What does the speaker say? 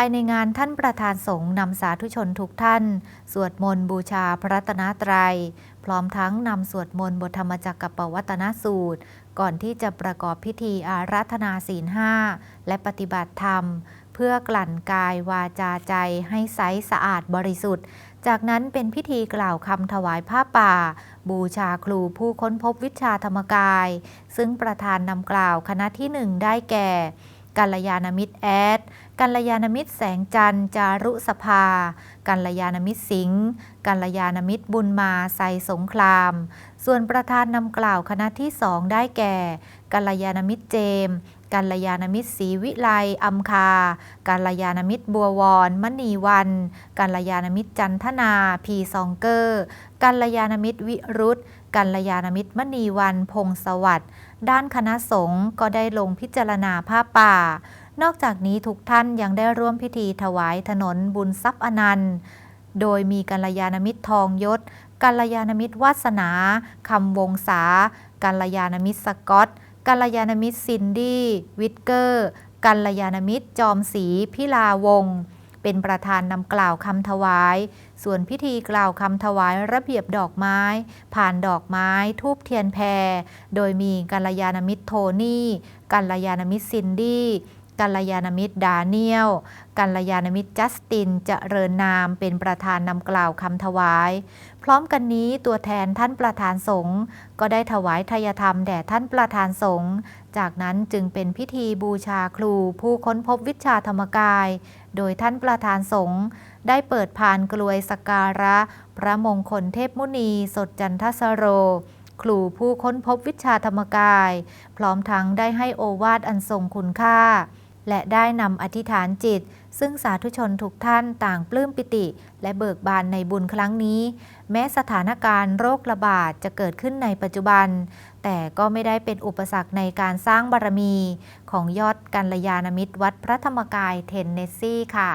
ายในงานท่านประธานสงฆ์นำสาธุชนทุกท่าน สวดมนต์บูชาพระตนตรัย พร้อมทั้งนำสวดมนต์บทธรรมจักรกับปวัตนสูตร ก่อนที่จะประกอบพิธีอาราธนาศีลห้าและปฏิบัติธรรม เพื่อกลั่นกายวาจาใจให้ใสสะอาดบริสุทธิ์ จากนั้นเป็นพิธีกล่าวคำถวายผ้าป่า บูชาครูผู้ค้นพบวิชาธรรมกาย ซึ่งประธานนำกล่าวคณะที่หนึ่งได้แก่ กัลยาณมิตรแอด กัลยาณมิตรแสงจันทร์จารุสภา กัลยาณมิตรสิงห์ กัลยาณมิตรบุญมาไซสงคราม ส่วนประธานนำกล่าวคณะที่สองได้แก่ กัลยาณมิตรเจมสกัลยาณมิตรศรีวิไลอัมคา กัลยาณมิตรบัววรมณีวัน กัลยาณมิตรจันทนา พีซองเกอร์ กัลยาณมิตรวิรุธกัลยาณมิตรมณีวันพงสวัสดิ์ด้านคณะสงฆ์ก็ได้ลงพิจารณาผ้าป่า นอกจากนี้ทุกท่านยังได้ร่วมพิธีถวายถนนบุญทรัพย์อนันต์ โดยมีกัลยาณมิตรทองยศ กัลยาณมิตรวาสนา คำวงศา กัลยาณมิตรสกอต กัลยาณมิตรซินดี้วิทเกอร์ กัลยาณมิตรจอมศรีพิลาวง เป็นประธานนำกล่าวคำถวาย ส่วนพิธีกล่าวคำถวายระเบียบดอกไม้ ผ่านดอกไม้ทูบเทียนแพร โดยมีกัลยาณมิตรโทนี่ กัลยาณมิตรซินดี้ กัลยาณมิตรดาเนียล กัลยาณมิตรจัสตินเจริญนามเป็นประธานนำกล่าวคำถวาย พร้อมกันนี้ตัวแทนท่านประธานสงฆ์ก็ได้ถวายทายธรรมแด่ท่านประธานสงฆ์จากนั้นจึงเป็นพิธีบูชาครูผู้ค้นพบวิชาธรรมกาย โดยท่านประธานสงฆ์ได้เปิดพานกลวยสกการะ พระมงคลเทพมุนีสดจันทสโรครูผู้ค้นพบวิชาธรรมกาย พร้อมทั้งได้ให้โอวาทอันทรงคุณค่า และได้นำอธิษฐานจิต ซึ่งสาธุชนทุกท่านต่างปลื้มปิติ และเบิกบานในบุญครั้งนี้ แม้สถานการณ์โรคระบาดจะเกิดขึ้นในปัจจุบัน แต่ก็ไม่ได้เป็นอุปสรรคในการสร้างบารมี ของยอดกัลยาณมิตรวัดพระธรรมกายเทนเนสซีค่ะ